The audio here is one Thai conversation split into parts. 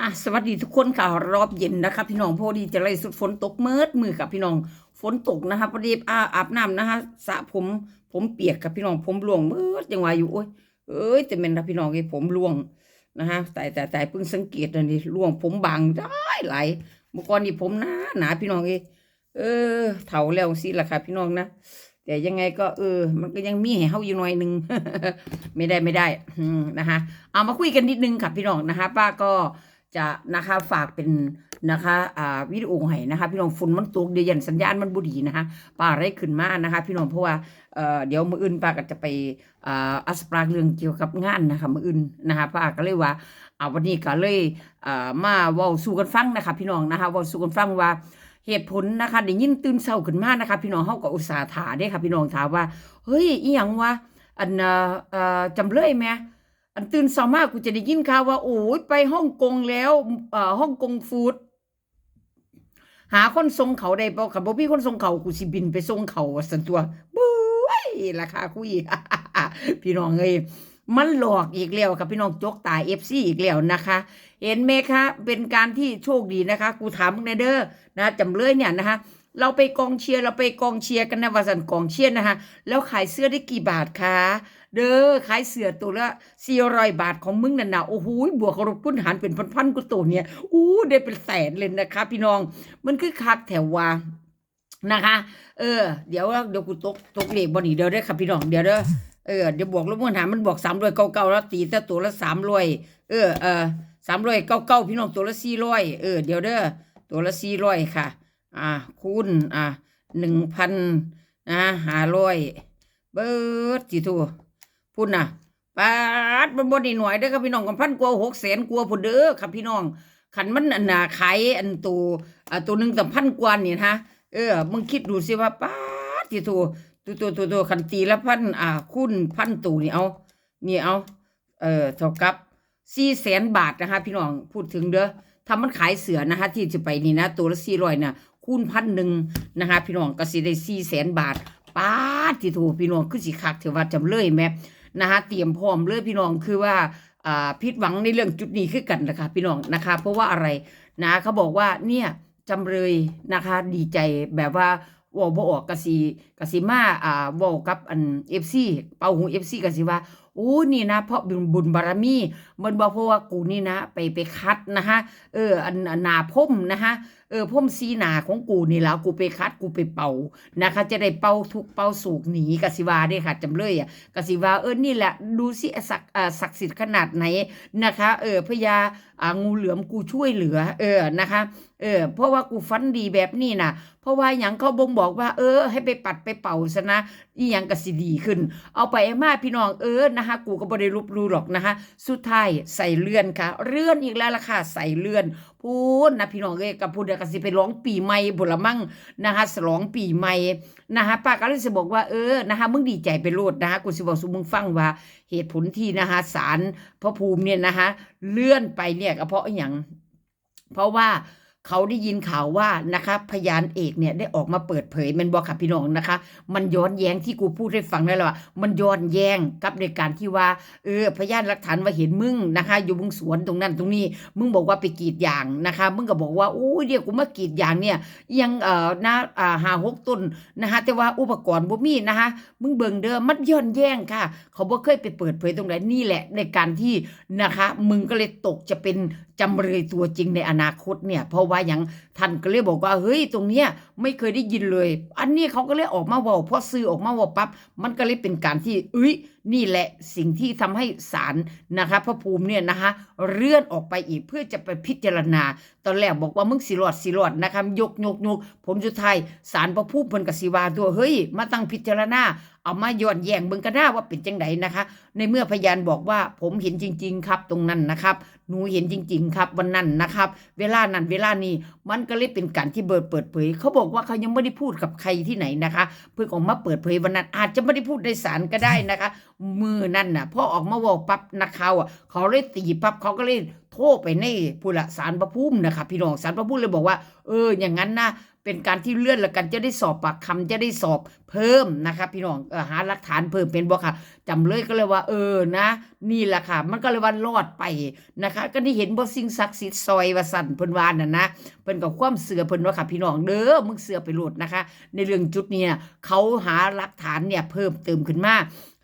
อะสวัสดีทุกคนค่ะรอบเย็นนะคะ พี่น้องพอดีจะไล่สุดฝนตกเมิดมือกับพี่น้องฝนตกนะคะพอดีอาอาบน้ำนะคะสระผมผมเปียกกับพี่น้องผมร่วงเมิดยังว่าอยู่โอ้ยเอ้ยแต่เป็นนะพี่น้องไอ้ผมร่วงนะคะแต่แต่แต่เพิ่งสังเกตอันนี้ร่วงผมบางได้หลายเมื่อก่อนนี่ผมหนาหนาพี่น้องเอ้เออเฒ่าแล้วสิล่ะค่ะพี่น้องนะแต่ยังไงก็เออ มันก็ยังมีให้เฮาอยู่หน่อยนึงไม่ได้ไม่ได้นะคะเอามาคุยกันนิดนึงค่ะพี่น้องนะคะ ป้าก็ จะนะคะฝากเป็นนะคะอ่าวิดีโอให้นะคะพี่น้องฝุ่นมันตกเดี๋ยวยันสัญญาณมันบุดีนะคะป้าได้ขึ้นมานะคะพี่น้องเพราะว่าเอ่อเดี๋ยวมืออื่นป้าก็จะไปอ่าอัสปรากเรื่องเกี่ยวกับงานนะคะมืออื่นนะคะป้าก็เลยว่าเอาวันนี้ก็เลยอ่ามาเว้าสู่กันฟังนะคะ พี่น้องนะคะเว้าสู่กันฟังว่าเหตุผลนะคะได้ยินตื่นเช้าขึ้นมานะคะ พี่น้องเฮาก็อุตส่าห์ถาเด้ค่ะพี่น้องถามว่าเฮ้ยอีหยังวะอันเอ่อเอ่อจำเลยแม่ อันตื่นเช้ามากูจะได้ยินข่าวว่าโอ้ยไปฮ่องกงแล้วเอ่อฮ่องกงฟู้ดหาคนส่งเขาได้บ่ค่ะบ่มีคนส่งเขากูสิบินไปส่งเขาว่าซั่นตัวบุ้ยราคาคุยพี่น้องเอ้ยมันหลอกอีกแล้วค่ะพี่น้องจกตา FC อีกแล้วนะคะ เห็นไหมคะเป็นการที่โชคดีนะคะ กูถามมึงแน่เด้อนะจำเลยเนี่ยนะคะเราไปกองเชียร์เราไปกองเชียร์กันนะวาสันกองเชียร์นะคะแล้วขายเสื้อได้กี่บาทคะ เด้อขายเสื้อตัวละสี่ร้อยบาทของมึงนั่นนะโอ้โหบวกรบพุนหารเป็นพันๆกูตัวเนี่ยอู้ได้เป็นแสนเลยนะคะ พี่น้องมันคือคักแถวว่านะคะ เออ เดี๋ยวเดี๋ยวกูตกตกเลขบ่นี่เดี๋ยวเด้ครับพี่น้องเดี๋ยวเด้อเออเดี๋ยวบวกลบคูณหารมันบอกสามร้อยเก้าเก้าแล้วตีแต่ตัวละสามร้อยเออเออสามร้อยเก้าเก้าพี่น้องตัวละสี่ร้อยเออเดี๋ยวเด้อตัวละสี่ร้อยค่ะ อ่าคูณอ่าหนึ่งพันนะห้าร้อยเบิร์ดจีทู พูดนน่ะปาดมันบ่ได้หน่อยเด้อครับพี่น้องกันพันกว่าหกแสนกว่าพุ่นเด้อครับพี่น้องขันมันอันน่ะขายอันตัวอ่าตัวหนึ่งตั้งพันกว่านี่นะเออมึงคิดดูสิว่าปาดจีทูตัวตัวตัวตัวขันตีละพันอ่าคูณพันตัวนี่เอานี่เอาเออเท่ากับสี่แสนบาทนะคะพี่น้องพูดถึงเด้อถ้ามันขายเสือนะคะที่จะไปนี่นะ ตัวละสี่ร้อยนะคูณพันหนึ่งนะคะพี่น้องก็สิได้สี่แสนบาทป้าดที่ถูกพี่น้องคือสิคักเถอะว่าจำเลยแม่ นะคะเตรียมพร้อมเลยพี่น้องคือว่าพิดหวังในเรื่องจุดนี้ขึ้นกันนะคะพี่น้องนะคะ เพราะว่าอะไรนะเขาบอกว่าเนี่ยจำเลยนะคะดีใจแบบว่าวอบ่ออกกะสีกะสีมาอ่าวอกับอันเอฟซีเป่าหูเอฟซีกะสีว่า อ้นี่นะ เพราะบุญบุญบารมีมันบอกเพราะว่ากูนี่นะ ไปไปคัดนะฮะเอออันนหนาพ่มนะฮะเออพ่มสีหนาของกูนี่แล้วกูไปคัดกูไปเป่านะคะ จะได้เป่าทุกเป่าสูกหนีกสิวาได้ค่ะจำเลยอะกสิวาเออนี่แหละดูสิศักศักดิ์สิทธิ์ขนาดไหนนะคะ เออพญาอ่างูเหลือมกูช่วยเหลือ เออนะคะเออเพราะว่ากูฟันดีแบบนี้นะเพราะว่าอย่างเขาบ่งบอกว่า เออ ให้ไปปัดไปเป่าซะนะอีหยังกสิดีขึ้น เอาไปมาพี่น้องเออนะคะกูก็บ่ได้รูปรู้หรอกนะคะสุดท้ายใส่เลื่อนค่ะ เลื่อนอีกแล้วล่ะค่ะ ใส่เลื่อน พูดนะพี่น้องเอ้ยกับพูดเดี๋ยวก็สิไปร้องปีใหม่บุละมั่งนะคะฉลองปีใหม่นะคะป้าก็เลยสิบอกว่าเออนะคะมึงดีใจไปโลดนะคะกูสิบอกสุมึงฟังว่าเหตุผลที่นะคะศาลพระภูมิเนี่ยนะคะเลื่อนไปเนี่ยก็เพราะอย่างเพราะว่า เขาได้ยินข่าวว่านะคะ พยานเอกเนี่ยได้ออกมาเปิดเผยมันบอกค่ะพี่น้องนะคะ มันย้อนแย้งที่กูพูดให้ฟังได้แล้วว่ามันย้อนแย้งกับในการที่ว่าเออพยานหลักฐานว่าเห็นมึงนะคะ อยู่มึงสวนตรงนั้นตรงนี้ มึงบอกว่าไปกรีดยางนะคะ มึงก็บอกว่าอู้เดี๋ยวกูมากรีดยางเนี่ย ยังเอ่อนะอ่าหาหกต้นนะคะแต่ว่าอุปกรณ์บ่มีนะคะมึงเบิ่งเด้อมันย้อนแย้งค่ะ เขาบ่เคยไปเปิดเผยตรงไหนนี่แหละในการที่นะคะ มึงก็เลยตกจะเป็นจำเลยตัวจริงในอนาคตเนี่ย เพราะว่าอย่างท่านก็เลยบอกว่าเฮ้ยตรงเนี้ยไม่เคยได้ยินเลย อันนี้เขาก็เลยออกมาว่าพอซื้อออกมาว่าปั๊บมันก็เลยเป็นการที่เอ้ยนี่แหละสิ่งที่ทำให้ศาลนะคะพระภูมิเนี่ยนะคะเลื่อนออกไปอีกเพื่อจะไปพิจารณา ตอนแรกบอกว่ามึงสิรอดสิรอดนะคะยกยกยกผลสุดท้ายศาลพระภูมิเพิ่นก็สิวาตัวเฮ้ยมาตั้งพิจารณา เอามาย้อนแย้งเบิ่งก็ได้ว่าเป็นจังไดนะคะ ในเมื่อพยานบอกว่าผมเห็นจริง ๆ ครับ ตรงนั้นนะครับ หนูเห็นจริง ๆ ครับวันนั้นนะครับ เวลานั้นเวลานี้มันก็เลยเป็นการที่เบิดเปิดเผย เขาบอกว่าเขายังไม่ได้พูดกับใครที่ไหนนะคะ เพิ่งออกมาเปิดเผยวันนั้นอาจจะไม่ได้พูดในศาลก็ได้นะคะ มือนั่นน่ะพอออกมาเว่าปั๊บนักข่าวอะเขาเลยตีปั๊บเขาก็เลย โทรไปในผู้ละศาลพระภูมินะคะพี่น้องศาลพระภูมิเลยบอกว่า เออ อย่างนั้นนะเป็นการที่เลื่อนละกันจะได้สอบปากคำจะได้สอบเพิ่มนะคะพี่น้องออหาหลักฐานเพิ่มเป็นบ่ค่ะจำเลยก็เลยว่า เออนะ นี่แหละค่ะ มันก็เลยว่ารอดไปนะคะ ก็ได้เห็นบ่สิ่งศักดิ์สิทธิ์ซอยว่าสั่นเพิ่นวานั่นนะเพิ่นกับความเสือเพิ่นว่าค่ะพี่น้องเด้อมึงเสือไปโหลดนะคะ ในเรื่องจุดเนี้เขาหาหลักฐานเนี่ยเพิ่มเติมขึ้นมา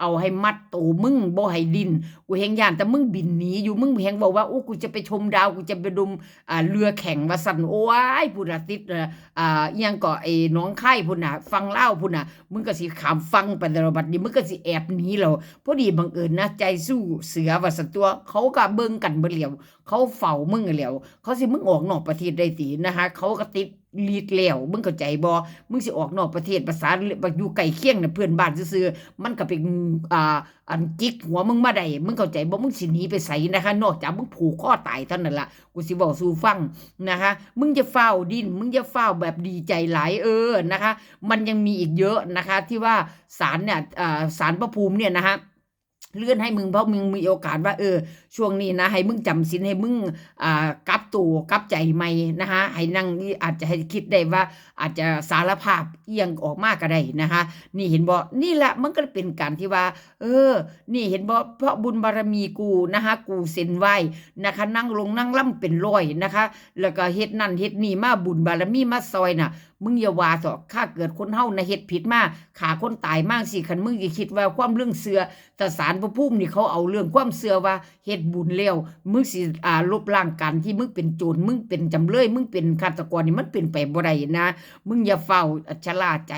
เอาให้มัดตูมึงบ่ให้ดินกูเฮงย่านแต่มึงบินหนีอยู่มึงเฮงบอกว่าโอ้กูจะไปชมดาวกูจะไปดมอ่าเรือแข่งว่าสั่นโอ้ยพุ่นติดอ่าอิหยังก็ไอ้น้องไข่พุ่นน่ะฟังเล่าพุ่นน่ะมึงก็สิขามฟังไปแต่ละบัดนี้มึงก็สิแอบหนีแล้วพอดีบังเอิญนะใจสู้เสือว่าสันตัวเขาก็เบิ่งกันเบ่เหลียว เขาเฝ้ามึงเหลียว เขาสิมึงออกนอกประเทศได้ตินะคะเขาก็ติด ลีดแล้วมึงเข้าใจบ่มึงสิออกนอกประเทศภาษาอยู่ไกลเคียงน่ะเพื่อนบ้านซื่อๆมันก็เป็นอ่าอันจิกหัวมึงมาได้มึงเข้าใจบ่มึงสิหนีไปไสนะคะ นอกจากมึงผูกคอตายเท่านั้นล่ะกูสิบอกสู่ฟังนะคะ มึงจะเฝ้าดิ้นมึงจะเฝ้าแบบดีใจหลายเออนะคะ มันยังมีอีกเยอะนะคะ ที่ว่าศาลเนี่ยอ่าศาลพระภูมิเนี่ยนะฮะเลื่อนให้มึงเพราะมึงมีโอกาสว่าเออช่วงนี้นะให้มึงจำสินให้มึงอ่ากลับตัวกลับใจใหม่นะคะให้นั่งนี่อาจจะให้คิดได้ว่า อาจจะสารภาพเอียงออกมากก็ได้นะคะ นี่เห็นบ่นี่แหละมันก็เป็นการที่ว่า เออ นี่เห็นบ่เพราะบุญบารมีกูนะคะกูเซ็นไหวนะคะ นั่งลงนั่งล่ำเป็นร้อยนะคะ แล้วก็เฮ็ดนั่นเฮ็ดนี่มาบุญบารมีมาซอยน่ะมึงอย่าว่าต่อะข้าเกิดคนเฮานะเฮ็ดผิดมาขาคนตายมากสิคันมึงอย่าคิดว่าความเรื่องเสือแต่สารพระภูมินี่เขาเอาเรื่องความเสือว่าเฮ็ดบุญแล้วมึงสิอ่าลบล้างกันที่มึงเป็นโจรมึงเป็นจำเลยมึงเป็นฆาตกรนี่มันเป็นไปบ่ได้นะ มึงอย่าเฝ้าชะล่าใจ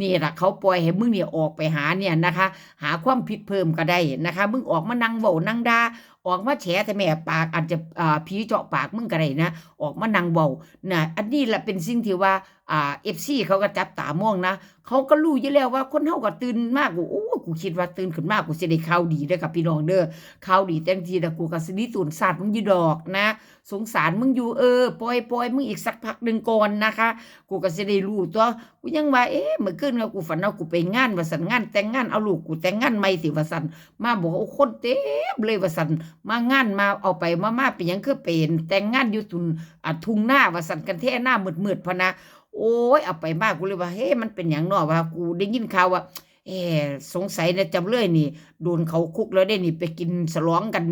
นี่ล่ะเขาปล่อยให้มึงเนี่ยออกไปหาเนี่ยนะคะ หาความผิดเพิ่มก็ได้นะคะ มึงออกมานั่งเว้านั่งด่า ออกมาแฉแต่แม่ปากอาจจะอ่าผีเจาะปากมึงก็ได้นะ ออกมานั่งเว้านะอันนี้แหละเป็นสิ่งที่ว่าอ่า FC เขาก็จับตามองนะ เขาก็รู้อยู่แล้วว่าคนเฮาก็ตื่นมากกูโอ้กูคิดว่าตื่นขึ้นมากกูสิได้ข่าวดีเด้อกับพี่น้องเด้อข่าวดีแต่งทีแต่กูก็สิได้ตูนศาสตร์มึงอยู่ดอกนะ สงสารมึงอยู่เออปล่อยปล่อยมึงอีกสักพักหนึ่งก่อนนะคะ กูก็สิได้รู้ตัวกูยังว่าเอ๊ะเมื่อคืนก็กูฝันว่ากูไปงานว่าสันงานแต่งงานเอาลูกกูแต่งงานใหม่สิว่าสันมาบอกโอ้คนเต็มเลยว่าสันมางานมาเอาไปมามาเป็นยังคือเป็น แต่งงานอยู่ทุนอทุ่งหน้าว่าสันกันแท้หน้ามืดๆพะนะโอ้ยเอาไปมากกูเลยว่าเฮ้มันเป็นอย่างนอว่ากูได้ยินข่าวว่าเออสงสัยนะจำเลยนี่โดนเขาคุกแล้วได้นี่ ไปกินสลองกัน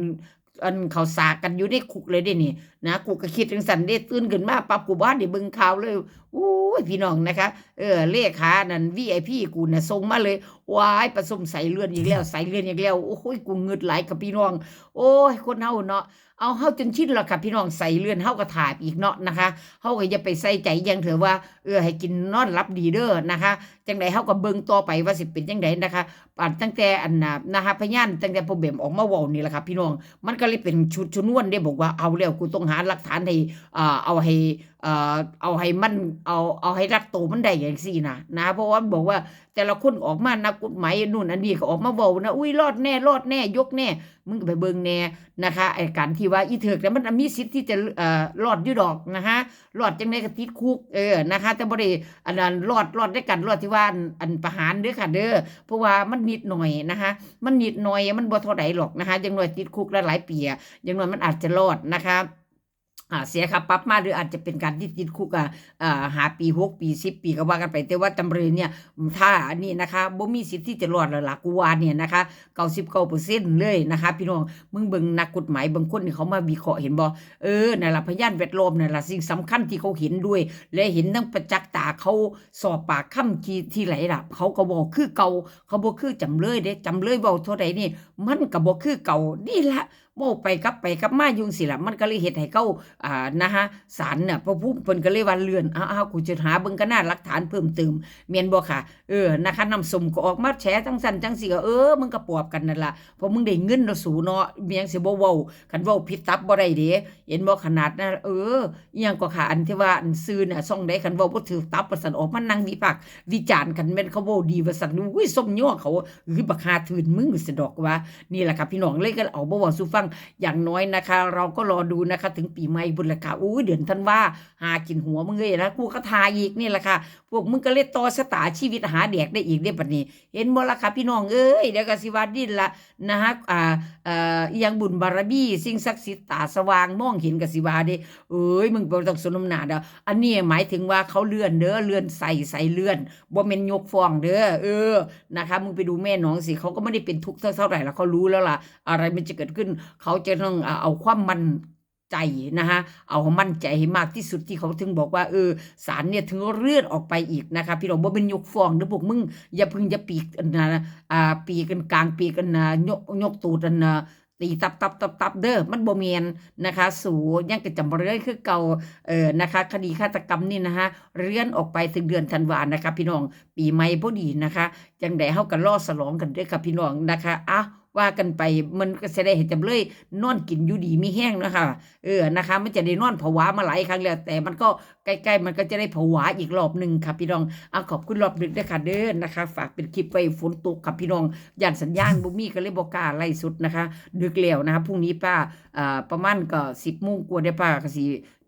อันเขาสากันอยู่ในคุกเลยได้นี่ นะกูก็คิดถึงสันได้ตื่นขึ้นมาปั๊บกูบ้านได้เบิ่งข่าวเลย อ้ยพี่น้องนะคะ เออเลขานั่น VIP กูน่ะส่งมาเลย ว้ายประสมใส่เลื่อนอีกแล้วใส่เลื่อนอีกแล้ว โอ้ยกูเงึดหลายกับพี่น้อง โอ้ยคนเฮาเนาะ เอาเฮาจนชินแล้วค่ะพี่น้องใส่เลื่อนเฮาก็ถ่ายอีกเนาะนะคะ เฮาก็อย่าไปใส่ใจยังเถอะว่า เออให้กินนอนรับดีเด้อนะคะ จังใดเฮาก็เบิ่งต่อไปว่าสิเป็นจังใดนะคะปันตั้งแต่อันน่ะนะคะพยานตั้งแต่พ่อเบมออกมาเว้านี่แหละค่ะพี่น้อง มันก็เลยเป็นชุดชนวนได้บอกว่าเอาแล้วกูต้องหาหลักฐานให้อ่าเอาให้ เอ่อเอาให้มันเอาเอาให้รัดโตวมันได้อย่างซี่นะนะเพราะว่ามันบอกว่าแต่ละคนออกมานักกฎหมายนู่นอันนี้ก็ออกมาเว้านะอุ้ยรอดแน่รอดแน่ยกแน่มึงก็ไปเบิ่งแน่นะคะไอ้การที่ว่าอีเถิกแล้วมันมีสิทธิ์ที่จะเอ่อรอดอยู่ดอกนะคะรอดจังไดก็ติดคุกเออนะคะ แต่บ่ได้อันนั้นรอดรอดได้กันรอดที่ว่าอันประหารเด้อค่ะเด้อเพราะว่ามันนิดหน่อยนะคะมันนิดหน่อยมันบ่เท่าใดหรอกนะคะอย่างน้อยติดคุกละหลายปีอย่างน้อยมันอาจจะรอดนะคะ เสียค่าปรับมาหรืออาจจะเป็นการที่ติดคุกอะอ่าหาปีหกปีสิบปีก็ว่ากันไป แต่ว่าจำเลยเนี่ยถ้าอันนี้นะคะบ่มีสิทธิ์ที่จะรอดแล้วล่ะกูว่าเนี่ยนะคะ99%เก่าเปอร์เซ็นต์เลยนะคะ พี่น้องมึงเบิ่งนักกฎหมายบางคนนี่เขามาวิเคราะห์เห็นบ่เออนั่นล่ะพยานแวดล้อมนั่นล่ะสิ่งสำคัญที่เขาเห็นด้วย และเห็นทั้งประจักษ์ตาเขาสอบปากคำที่ที่ไหลล่ะเขาก็บอกคือเก่าเขาบ่คือจำเลยเด้จำเลยเว้าเท่าใดนี่มันก็บ่คือเก่านี่ละเว้ไปกลับไปกลับมายุงสิละมันก็เลยเฮ็ดให้เขาอ่านะฮะศาลน่ะพระภูมิเพิ่นก็เลยว่าเลื่อนอ้าวกูจะหาเบิ่งกันหน้าหลักฐานเพิ่มเติมแม่นบ่ค่ะเออนะคะน้ำสมก็ออกมาแฉจังซั่นจังซี่ก็เออมึงก็ปอบกันนั่นล่ะเพราะมึงได้เงินแล้วสูเนาะเมียงสิบ่เว้าคันเว้าผิดตับบ่ได้เด้เห็นบ่ขนาดนั้นเอออีหยังก็ค่ะอันที่ว่าอันซื่อน่ะซ่องใดคันเว้าบ่ถูกตับว่าซั่นออกมานั่งวิพากษ์วิจารณ์กันแม่นเขาเว้าดีว่าซั่นอุ้ยส้มย่อเขาคือบักหาทืนมึงสิดอกว่านี่แหละค่ะพี่น้องเลยก็เอาบ่เว้าสู่ฟังงอย่างน้อยนะคะ เราก็รอดูนะคะ ถึงปีใหม่บุญละค่ะอู้เดือนธันว่าหากินหัวมึงเลยนะกูก็ทาอีกนี่แหละค่ะ วกมึงก็เลยต่อชะตาชีวิตหาแดกได้อีกเด้บัดนี้ เห็นบ่ล่ะค่ะพี่น้องเอ้ยเดี๋ยวก็สิว่าดิ้นละนะฮะอ่าเอ่อยังบุญบารมีสิ่งศักดิ์สิทธิ์ตาสว่างมองเห็นก็สิว่าเด้เอ้ยมึงบ่ต้องสนมหน้าเด้ออันนี้หมายถึงว่าเขาเลื่อนเด้อเลื่อนใส่ใส่เลื่อนบ่แม่นยกฟ้องเด้อเออนะคะมึงไปดูแม่น้องสิเขาก็ไม่ได้เป็นทุกข์เท่าไหร่แล้วเขารู้แล้วล่ะ อะไรมันจะเกิดขึ้น เขาจะต้องเอาความมัน ใจนะฮะเอามั่นใจให้มากที่สุดที่เขาถึงบอกว่าเออศาลเนี่ยถึงเลื่อนออกไปอีกนะคะพี่น้องบ่เป็นยกฟองเด้อพวกมึงอย่าพึ่งอย่าปีกนะอ่าปีกันกลางปีกันนะยกยกตูดันนะตีตับตับตับตับเด้อมันบ่เมียนนะคะ สูยังกระจำเรื่อยคือเก่าเออนะคะ คดีฆาตกรรมนี่นะฮะเลื่อนออกไปถึงเดือนธันวานะคะ พี่น้องปีใหม่พอดีนะคะจังไดเฮากันรอสลองกันด้อค่ะพี่น้องนะคะอะว่ ว่ากันไปมันก็จะได้เห็นจำเลยนอนกินอยู่ดีมีแห้งนะคะเออนะคะ มันจะได้นอนผวามาหลายครั้งแล้วแต่มันก็ใกล้ๆมันก็จะได้ผวาอีกรอบหนึ่งค่ะพี่น้องเอาขอบคุณรอบดึกด้วยค่ะเด้อนะคะ ฝากเป็นคลิปไว้ฝนตกค่ะพี่น้องย่านสัญญาณบุมี่ก็เลยบอกกาไล่สุดนะคะ ดึกแล้วนะคะพรุ่งนี้ป้าอ่าประมาณก็สิบโมงกว่าได้ป้าก็สิ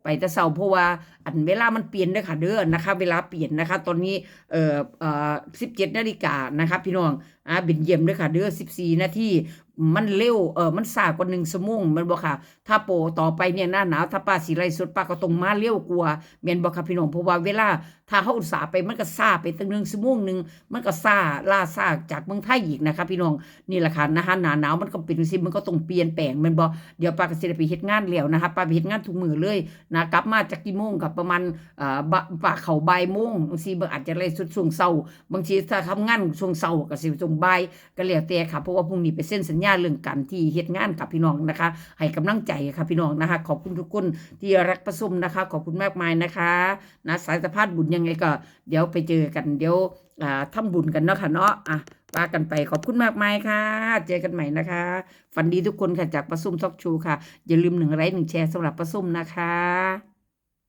ไปแต่เช้าเพราะว่าอันเวลามันเปลี่ยนด้อค่ะเด้อนะคะ เวลาเปลี่ยนนะคะ ตอนนี้เอ่อเอ่อสิบเจ็ดนาฬิกานะคะพี่น้องอ่าบินเยี่ยมเด้อค่ะเด้อสิบสี่นาที มันเร็วเออมันสากว่าหนึ่งชั่วโมงแมันบอกค่ะ ถ้าโปต่อไปเนี่ยหน้าหนาวถ้าป้าสีไรสุดป้าก็ต้องมาเร็วกว่าแม่นบอกค่ะพี่น้องเพราะว่าเวลา ถ้าเขาอุตสาห์ไปมันก็ซาไปตั้งหนึ่งชั่วโมงหนึ่งมันก็ซาล่าซาจากเมืองไทยอีกนะคะพี่น้องนี่แหละค่ะนะคะหนาหนาวมันก็เป็นสิมันก็ต้องเปลี่ยนแปลงแมันบอกเดี๋ยวป้าก็สิได้ไปเฮ็ดงานแล้วนะคะป้าไปเฮ็ดงานทุกมื้อเลยนะกลับมาจากกี่โมงกับประมาณเอ่อป้าเข้าบ่ายโมงบางทีบางอาจจะไล่สุดช่วงเช้าบางทีถ้าทำงานช่วงเช้าก็สิช่วงบ่ายก็แล้วแต่ค่ะเพราะว่าพรุ่งนี้ไปเส้นสัญญาเรื่องการที่เฮ็ดงานกับพี่น้องนะคะ ให้กำลังใจค่ะพี่น้องนะคะ ขอบคุณทุกคนที่รักประสมนะคะ ขอบคุณมากมายนะคะนะสายสะพานบุญยังไงก็ เดี๋ยวไปเจอกันเดี๋ยวอ่าทำบุญกันเนาะค่ะเนาะอะว่ากันไปขอบคุณมากมายค่ะ เจอกันใหม่นะคะ ฝันดีทุกคนค่ะจากประสุมทอกชูค่ะ อย่าลืมหนึ่งไลค์หนึ่งแชร์สำหรับประสุมนะคะ